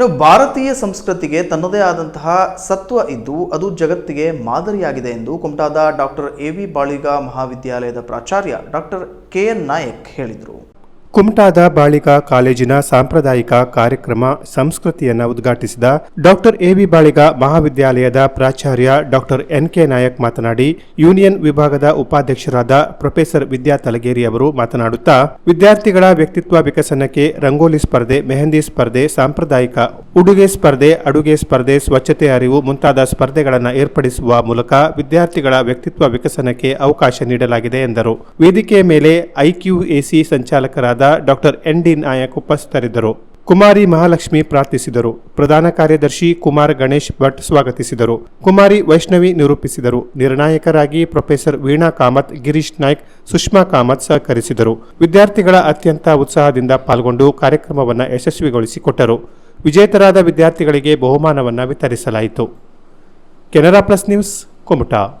ಇನ್ನು ಭಾರತೀಯ ಸಂಸ್ಕೃತಿಗೆ ತನ್ನದೇ ಆದಂತಹ ಸತ್ವ ಇದ್ದು ಅದು ಜಗತ್ತಿಗೆ ಮಾದರಿಯಾಗಿದೆ ಎಂದು ಕುಮಟಾದ ಡಾಕ್ಟರ್ ಎ ವಿ ಬಾಳಿಗ ಮಹಾವಿದ್ಯಾಲಯದ ಪ್ರಾಚಾರ್ಯ ಡಾಕ್ಟರ್ ಕೆ ಎನ್ ನಾಯಕ್ ಹೇಳಿದರು. ಕುಮಟಾದ ಬಾಳಿಕಾ ಕಾಲೇಜಿನ ಸಾಂಪ್ರದಾಯಿಕ ಕಾರ್ಯಕ್ರಮ ಸಂಸ್ಕೃತಿಯನ್ನು ಉದ್ಘಾಟಿಸಿದ ಡಾಕ್ಟರ್ ಎ ಬಿ ಬಾಳಿಗ ಮಹಾವಿದ್ಯಾಲಯದ ಪ್ರಾಚಾರ್ಯ ಡಾಕ್ಟರ್ ಎನ್ ಕೆ ನಾಯಕ್ ಮಾತನಾಡಿ, ಯೂನಿಯನ್ ವಿಭಾಗದ ಉಪಾಧ್ಯಕ್ಷರಾದ ಪ್ರೊಫೆಸರ್ ವಿದ್ಯಾ ತಲಗೇರಿ ಅವರು ಮಾತನಾಡುತ್ತಾ, ವಿದ್ಯಾರ್ಥಿಗಳ ವ್ಯಕ್ತಿತ್ವ ವಿಕಸನಕ್ಕೆ ರಂಗೋಲಿ ಸ್ಪರ್ಧೆ, ಮೆಹಂದಿ ಸ್ಪರ್ಧೆ ಸಾಂಪ್ರದಾಯಿಕ ಉಡುಗೆ ಸ್ಪರ್ಧೆ, ಅಡುಗೆ ಸ್ಪರ್ಧೆ, ಸ್ವಚ್ಛತೆ ಅರಿವು ಮುಂತಾದ ಸ್ಪರ್ಧೆಗಳನ್ನು ಏರ್ಪಡಿಸುವ ಮೂಲಕ ವಿದ್ಯಾರ್ಥಿಗಳ ವ್ಯಕ್ತಿತ್ವ ವಿಕಸನಕ್ಕೆ ಅವಕಾಶ ನೀಡಲಾಗಿದೆ ಎಂದರು. ವೇದಿಕೆಯ ಮೇಲೆ ಐಕ್ಯೂಎಸಿ ಸಂಚಾಲಕರಾದ ಡಾಕ್ಟರ್ ಎನ್ ಡಿ ನಾಯಕ್ ಉಪಸ್ಥಿತರಿದ್ದರು. ಕುಮಾರಿ ಮಹಾಲಕ್ಷ್ಮಿ ಪ್ರಾರ್ಥಿಸಿದರು. ಪ್ರಧಾನ ಕಾರ್ಯದರ್ಶಿ ಕುಮಾರ್ ಗಣೇಶ್ ಭಟ್ ಸ್ವಾಗತಿಸಿದರು. ಕುಮಾರಿ ವೈಷ್ಣವಿ ನಿರೂಪಿಸಿದರು. ನಿರ್ಣಾಯಕರಾಗಿ ಪ್ರೊಫೆಸರ್ ವೀಣಾ ಕಾಮತ್, ಗಿರೀಶ್ ನಾಯ್ಕ್, ಸುಷ್ಮಾ ಕಾಮತ್ ಸಹಕರಿಸಿದರು. ವಿದ್ಯಾರ್ಥಿಗಳ ಅತ್ಯಂತ ಉತ್ಸಾಹದಿಂದ ಪಾಲ್ಗೊಂಡು ಕಾರ್ಯಕ್ರಮವನ್ನು ಯಶಸ್ವಿಗೊಳಿಸಿಕೊಟ್ಟರು. ವಿಜೇತರಾದ ವಿದ್ಯಾರ್ಥಿಗಳಿಗೆ ಬಹುಮಾನವನ್ನು ವಿತರಿಸಲಾಯಿತು. Canara plus news Kumta.